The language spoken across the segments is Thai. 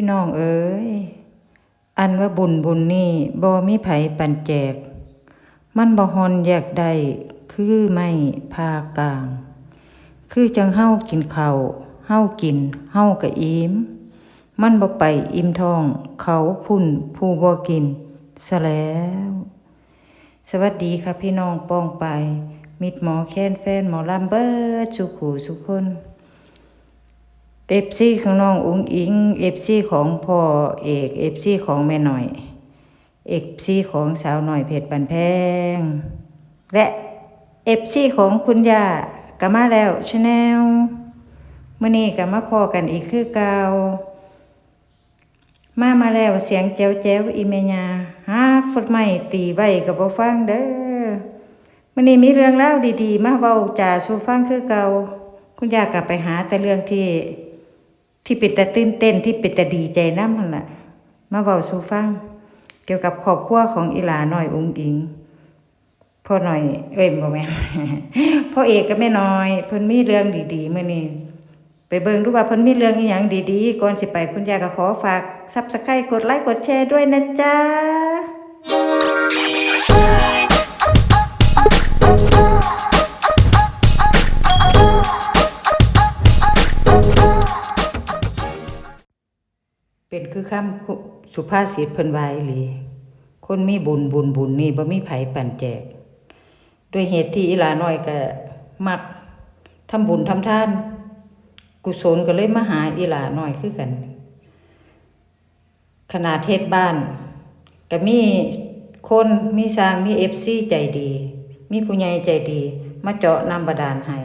พี่น้องเอ๋ยอันว่าบุญบุญนี่บ่มีไผปันแจก มันบ่ฮอนแยกได้คือไม่พากลาง คือจังเฮากินข้าวเฮากินเฮาก็อิ่มมันบ่ไปอิ่มท้อง เขาพุ่นผู้บ่กินซะแล้ว สวัสดีค่ะพี่น้องป้องไป มิดหมอแค้นแฟนหมอลำเบิร์ดสุขูสุคน เอฟซีของน้องอุ้งอิงเอฟซีของพ่อเอกเอฟซีของแม่หน่อยเอฟซีของสาวหน่อยเพชรบันแพง และเอฟซีของคุณย่าก็มาแล้วชาแนลมื่อนี้ก็มาพอกันอีกคือเก่ามามาแล้วเสียงแจ้วแจ้วอีเมญาฮากฟดไม่ตีไว้กับบ่ฟังเด้อมื่อนี้มีเรื่องเล่าวดีๆ มาเว้าจ่าสูฟังคือเก่าคุณยากลับไปหาแต่เรื่องที่ ที่เป็นแต่ตื่นเต้นที่เป็นแต่ดีใจน้ำมันละมาเบาสู่ฟัง เกี่ยวกับครอบครัวของอีหลาหน่อยองอิงพ่อหน่อย เอ้ยบ่แม่พ่อเอกก็แม่น้อย เพิ่นมีเรื่องดีๆมื้อนี้ไปเบิ่งดูว่าเพิ่นมีเรื่องอีหยังดีๆก่อนสิไปคุณยายก็ขอฝาก Subscribe กดไลค์กดแชร์ด้วยนะจ๊ะ คือคำสุภาษิตเพิ่นวาอีหลีคนมีบุญบุญบุญนี่บ่มีไผปั่นแจก ด้วยเหตุที่อีหลาน้อยก็มักทำบุญทำทาน กุศลก็เลยมาหาอีหลาน้อยคือกัน ขนาดเทศบ้าน ก็มีคนมีสร้างมี FC ใจดี มีผู้ใหญ่ใจดี มาเจาะน้ำบาดาลให้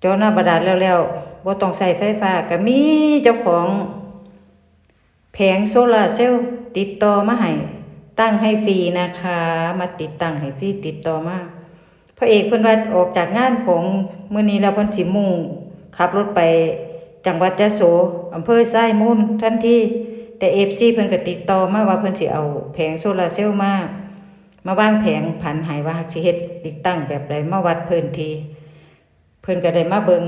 เจาะน้ำบาดาลแล้วๆบ่ต้องใส่ไฟฟ้าก็มีเจ้าของ แผงโซลาร์เซลล์ติดต่อมาให้ตั้งให้ฟรีนะคะ มาติดตั้งให้ฟรีติดต่อมาพระเอกเพิ่นว่าออกจากงานของมื้อนี้แล้วเพิ่นสิมุ่งขับรถไปจังหวัดยะโสอำเภอไส้มูลทันทีแต่ FC เพิ่นก็ติดต่อมาว่าเพิ่นสิเอาแผงโซลาร์เซลล์มามาวางแผงผันให้ว่าสิเฮ็ดติดตั้งแบบใดมาวัดเพื้นทีเพิ่นก็ได้มาเบิง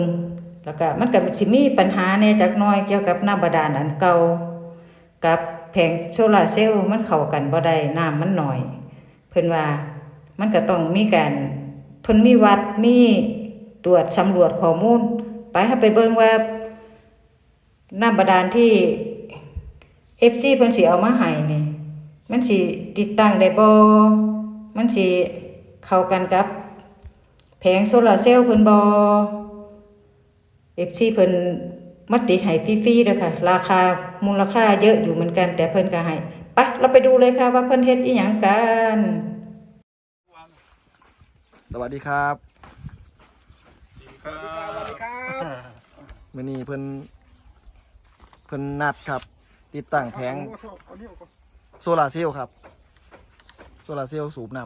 แล้วก็มันก็สิมีปัญหาแน่จักน้อยเกี่ยวกับน้ำบาดาลอันเก่า กับแผงโซลาร์เซลล์มันเข้ากันบ่ได้น้ำมันหน้อย เพิ่นว่ามันก็ต้องมีการเพิ่นมีวัดมีตรวจสำรวจข้อมูล ไปให้ไปเบิ่งว่าน้ำบาดาลที่ FC เพิ่นสิเอามาให้นี่ มันสิติดตั้งได้บ่มันสิเข้ากันกับ แผงโซลาร์เซลล์เพิ่นบ่ FC เพิ่น มาติดให้ฟรีๆเด้อค่ะ ราคามูลค่าเยอะอยู่เหมือนกัน แต่เพิ่นก็ให้ไปเราไปดูเลยค่ะว่าเพิ่นเฮ็ดอีหยังกัน สวัสดีครับครับสวัสดีครับมื้อนี้เพิ่นเพิ่นนัดครับ ติดตั้งแผงเอาเนี่ยเอาก่อนโซลาร์เซลล์ครับ โซลาร์เซลล์สูบน้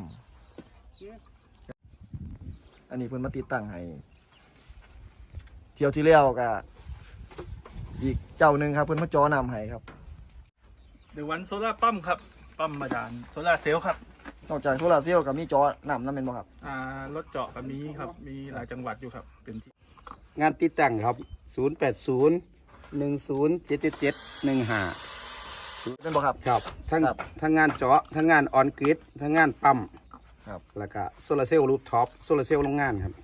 ำอันนี้เพิ่นมาติดตั้งให้เที่ยวที่แล้วก็ อีกเจ้าหนึ่งครับเพิ่นมาจอน้ำให้ครับ เดวันโซล่าปั๊มครับ ปั๊มบาดาลโซล่าเซลล์ครับ นอกจากโซลาร์เซลล์ก็มีจอน้ำนั่นเป็นบ่ครับอ่ารถเจาะก็มีครับ มีหลายจังหวัดอยู่ครับ เป็นที่งานติดตั้งครับ 0 8 0 1 0 7 7 7 1 5 เป็นบ่ครับ ครับ ทั้งครับทั้งงานเจาะ ทั้งงานออนกริดทั้งงานปั๊มครับ แล้วก็โซลาร์เซลล์รูฟท็อป โซลาร์เซลล์โรงงานครับ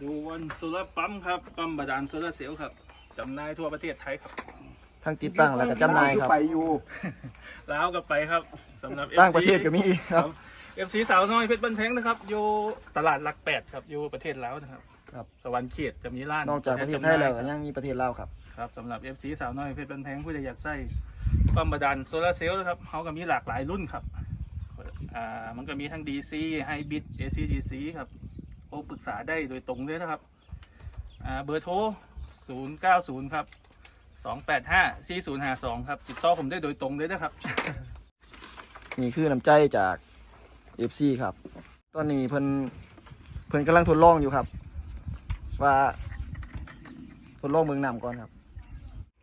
ดูวันโซล่าปั๊มครับ ปั๊มบาดาลโซล่าเซลล์ครับ จำหน่ายทั่วประเทศไทยครับทั้งติดตั้งแล้วก็จำหน่ายครับ ไปอยู่ลาวก็ไปครับสำหรับต่างประเทศก็มีครับ เอฟซีสาวน้อยเพชรบันแพงนะครับอยู่ตลาดหลักแปดครับอยู่ประเทศลาวนะครับ ครับ สวรรค์เขตจะมีร้านนอกจากประเทศไทยแล้วก็ยังมีประเทศลาวครับ ครับสำหรับ FC สาวน้อยเพชรบันแพงผู้ใดอยากใส่ปั๊มบาดาลโซลาร์เซลล์นะครับเขาก็มีหลากหลายรุ่นครับอ่ามันก็มีทั้ง DC Hybrid AC DC ครับโอ้ปรึกษาได้โดยตรงเลยนะครับอ่าเบอร์โทร 090 ครับ 285 4052 ครับ ติดต่อผมได้โดยตรงเลยนะครับ นี่คือน้ำใจจาก FC ครับ ตอนนี้เพิ่นเพิ่นกำลังทดลองอยู่ครับ ว่าทดลองเมืองนำก่อนครับ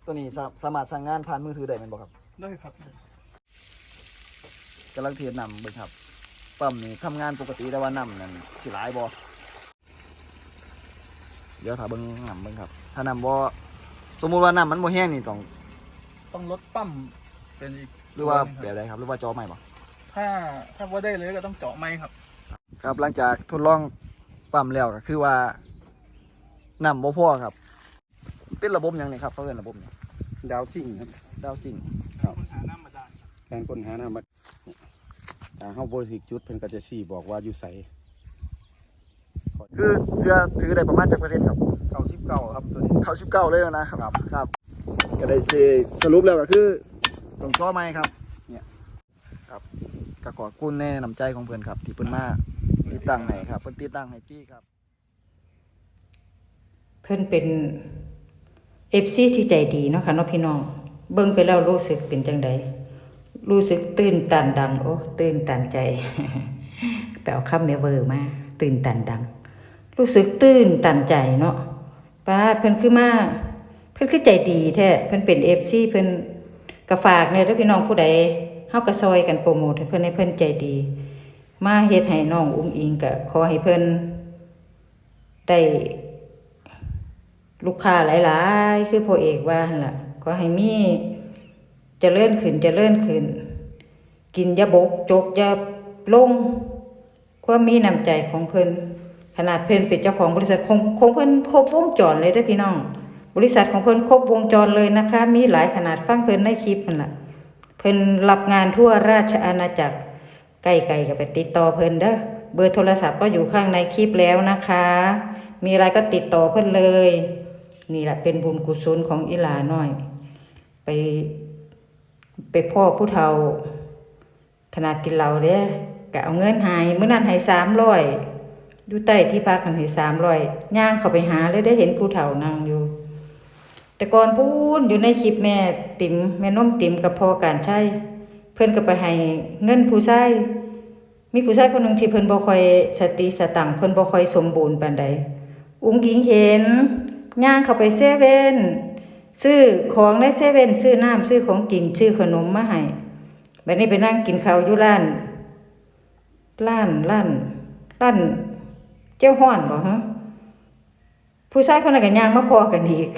ตัวนี้สาสามารถสั่งงานผ่านมือถือได้แม่นบ่ครับได้ครับกำลังเทสนำเบิ่งครับปั๊มนี่ทำงานปกติแต่ว่านำนั่นสิหลายบ่ เดี๋ยวถ้าเบิ่งนำเบิ่งครับ ถ้านำบ่สมมุติว่าน้ำมันบ่แห้งนี่ต้องต้องลดปั๊มเป็นอีกหรือว่าตัแบนึบงใดครับหรือว่าจอใหม่บ่ถ้าถ้าว่าได้เลยก็ต้องเจาะไม้ครับ ครับหลังจากทดลองปั๊มแล้วก็คือว่าน้ำบ่พอครับ เป็นระบบหยังนี่ครับเขาเอิ้นระบบหยังดาวซิ่งครับดาวซิงค์ครับปัญหาน้ำบาดาลการค้นหาน้ำมันถ้าเฮาบ่ถึกจุดเพิ่นก็จะชี้บอกว่าอยู่ไส คือเสื้อถือได้ประมาณจักเปอร์เซ็นต์ครับ99ครับตัวนี้ เขาสิบเก้าเลยนะครับครับก็ได้สิสรุปแล้วก็คือต้องซ้อไหมครับ เนี่ยครับก็ขอบคุณในน้ำใจของเพื่อนครับที่เพิ่นมาติดตั้งให้ครับเพิ่นติดตั้งให้พี่ครับ เพิ่นเป็นเอฟซีที่ใจดีเนาะค่ะเนาะพี่น้อง เบิ่งไปแล้วรู้สึกเป็นจังใดรู้สึกตื่นตันดัง โอ้ ตื่นตันใจไปเอาคำเมเวอร์มา ตื่นตันดัง รู้สึกตื่นตันใจเนาะป้าดเพิ่นคือมาเพิ่นคือใจดีแท้เพิ่นเป็นเอฟซีเพิ่นก็ฝากเนี่ยเด้อพี่น้องผู้ใดเฮาก็ซอยกันโปรโมทให้เพิ่นให้เพิ่นใจดี มาเฮ็ดให้น้องอุ้งอิงก็ขอให้เพิ่นได้ลูกค้าหลายๆ คือพ่อเอกว่าหั่นล่ะก็ให้มีจเจริญขึ้นจเจริญขึ้น กินยาบกจกยาลงความมีน้ำใจของเพิ่น ขนาดเพิ่นเป็นเจ้าของบริษัทของของเพิ่นครบวงจรเลยเด้พี่น้อง บริษัทของเพิ่นครบวงจรเลยนะคะ มีหลายขนาดฟังเพิ่นในคลิปนั่นแหละเพิ่นรับงานทั่วราชอาณาจักรใกล้ๆก็ไปติดต่อเพิ่นเด้อเบอร์โทรศัพท์ก็อยู่ข้างในคลิปแล้วนะคะ มีอะไรก็ติดต่อเพิ่นเลย นี่แหละเป็นบุญกุศลของอีหลาน้อย ไปไปพ่อผู้เฒ่าขนาดกินเหล้าเด้ก็เอาเงินหายเมื้อนั้นให้สามร้อย อยู่ใต้ที่พักกันให้สามร้อยย่างเข้าไปหาเลยได้เห็นผู้เฒ่านั่งอยู่ แต่ก่อนพูนอยู่ในคลิปแม่ติ๋มแม่น้มติ๋มกับพ่อการใช้เพิ่อนก็ไปให้เงินผู้ใชายมีผู้ชายคนหนึ่งที่เพิ่นบ่คอยสติสตังเพิ่นบ่คอยสมบูรณ์ปานใดอุ้งหญิงเห็นย่างเข้าไปเซเว่นซื้อของในเซเว่นซื้อน้ำซื้อของกินซื้อขนมมาให้บัดนี้ไปนั่งกินข้าวอยู่ร้านร้านร้านร้าน เจ้าฮ้อนบ่ฮะผู้ชายคนนั้นก็ย่างมาพอกันอีก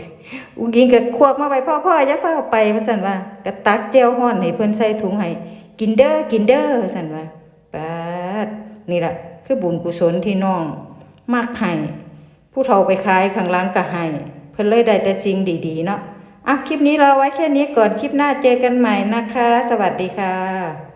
อุ้งหญิงก็ควักมาไว้พ่อพ่ออย่าเฝ้าไปว่าซั่นว่าก็ตักเจียวฮ้อนให้เพิ่นใส่ถุงให้กินเด้อกินเด้อว่าซั่นว่าปาดนี่แหละคือบุญกุศลที่น้องมักให้ผู้เฒ่าไปขายข้างล่างก็ให้เพิ่นเลยได้แต่สิ่งดีๆเนาะอะคลิปนี้เราไว้แค่นี้ก่อนคลิปหน้าเจอกันใหม่นะคะ สวัสดีค่ะ